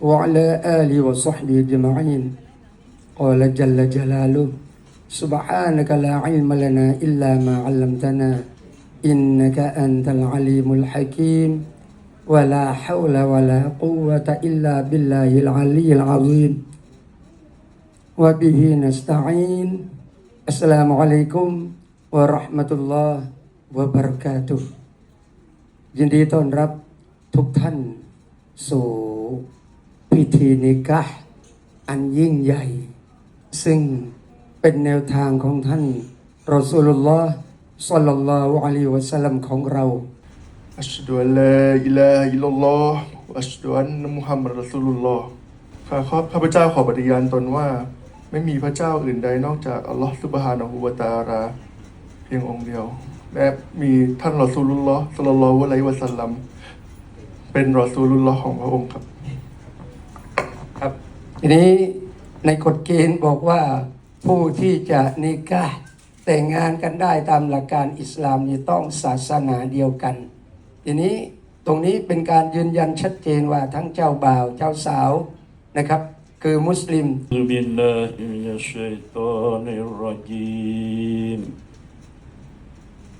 وعلى آله وصحبه أجمعين قال جل جلاله سبحانك لا علم لنا إلا ما علمتنا إنك أنت العليم الحكيم ولا حول ولا قوة إلا بالله العلي العظيم وبه نستعين السلام عليكم ورحمة الله وبركاته ยินดีต้อนรับทุกท่านสู่ พิธีนิกะอันยิ่งใหญ่ ซึ่งเป็นแนวทางของท่านรอสูลุลลอฮ์สัลลัลลอฮุอะลัยฮิวะสัลลัมของเราอัชฮะดุอัลลาอิลาฮะอิลลัลลอฮ์อัชฮะดุอันนมุฮัมมัดรอซูลุลลอฮ์ข้าข้าข้าพเจ้าขอปฏิญาณตนว่า ไม่มีพระเจ้าอื่นใดนอกจากอัลลอฮ์ซุบฮานะฮูวะตาลาเพียงองค์เดียว และมีท่านรอซูลุลลอฮ์ศ็อลลัลลอฮุอะลัยฮิวะสัลลัมเป็นรอซูลุลลอฮ์ของพระองค์ครับ ทีนี้ในกฎเกณฑ์บอกว่าผู้ที่จะนิกะห์แต่งงานกันได้ตามหลักการอิสลามนี่ต้องศาสนาเดียวกัน ทีนี้ตรงนี้เป็นการยืนยันชัดเจนว่าทั้งเจ้าบ่าวเจ้าสาวนะครับ คือมุสลิม أعوذ بالله من الشيطان الرجيم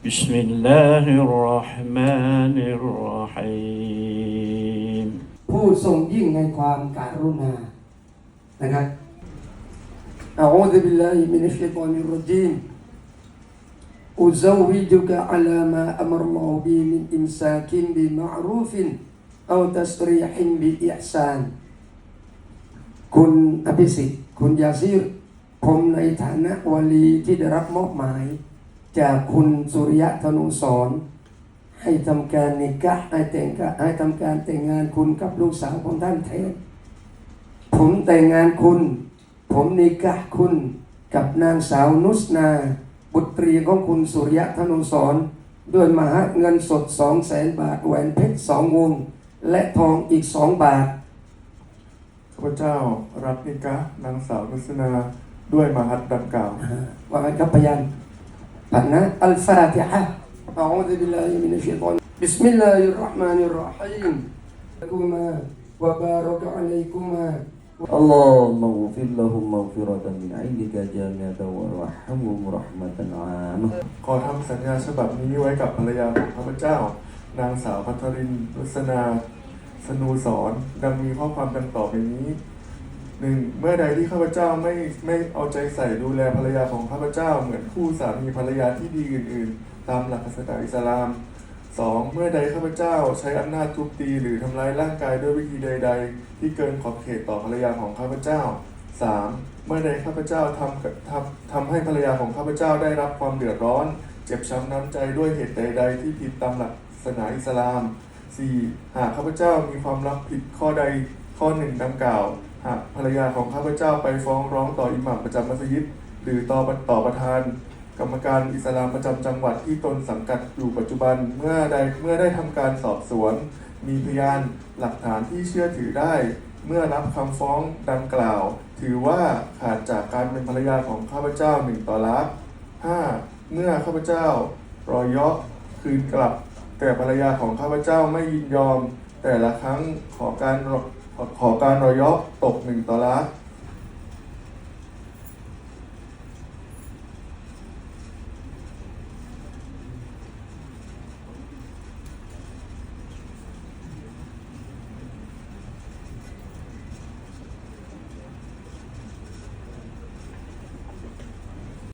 بسم الله الرحمن الرحيم ผู้ทรงยิ่งในความการุณา นะครับ أعوذ بالله من الشيطان الرجيم أزوجك على ما أمر الله به من إمساك بمعروف أو تسريح بإحسان คุณอภิสิทธิ์คุณยาซีรผมในฐานะวลีที่ได้รับมอบหมาย จากคุณสุริยะธนุสรณ์ให้ทำการนิกะห์ให้แต่งกะให้ทำการแต่งงานคุณกับลูกสาวของท่านแทน ผมแต่งงานคุณ ผมนิกะห์คุณกับนางสาวนุสนา บุตรีของคุณสุริยะธนุสรณ์ด้วยมหาเงินสดสองแสนบาทแหวนเพชรสองวง และทองอีกสองบาท ข้าพเจ้ารับนิกะห์นางสาวนุสนาด้วยมหัตดังกล่าว ว่าไงครับพยานผ่านนะอัลฟาติฮะอัลลอฮฺบิลลาฮิมินัชชัยฏอนบิสมิลลาฮิรเราะห์มานิรเราะฮีมกุมา وبارك عليكما اللهم اغفر لهم مغفرة من عندك جامعة وارحمهم رحمة عامة ขอทำสัญญาฉบับนี้ไว้กับภรรยาของข้าพเจ้า นางสาวพัทรินรุษนา สนูสอนดังมีข้อความดังต่อไปนี้หนึ่งเมื่อใดที่ข้าพเจ้าไม่ไม่เอาใจใส่ดูแลภรรยาของข้าพเจ้า เหมือนคู่สามีภรรยาที่ดีอื่น ๆ ตามหลักศาสนาอิสลาม สองเมื่อใดข้าพเจ้าใช้อำนาจทุบตีหรือทำร้ายร่างกายด้วยวิธีใด ๆ ที่เกินขอบเขตต่อภรรยาของข้าพเจ้าสามเมื่อใดข้าพเจ้าทำทำทำให้ภรรยาของข้าพเจ้าได้รับความเดือดร้อน เจ็บช้ำน้ำใจด้วยเหตุใด ๆ ที่ผิดตามหลักศาสนาอิสลาม 4. หากข้าพเจ้ามีความรับผิดข้อใดข้อหนึ่งดังกล่าว หากภรรยาของข้าพเจ้าไปฟ้องร้องต่ออิหมัมประจำมัสยิดหรือต่อต่อประธาน กรรมการอิสลามประจำจังหวัดที่ตนสังกัดอยู่ปัจจุบันเมื่อใดเมื่อได้ทำการสอบสวน มีพยานหลักฐานที่เชื่อถือได้ เมื่อรับคำฟ้องดังกล่าว ถือว่าขาดจากการเป็นภรรยาของข้าพเจ้าหนึ่งต่อลัก 5. เมื่อข้าพเจ้ารอยยะคืนกลับ แต่ภรรยาของข้าพเจ้าไม่ยินยอม แต่ละครั้งขอการขอขอการรอยยะตกหนึ่งต่อลัก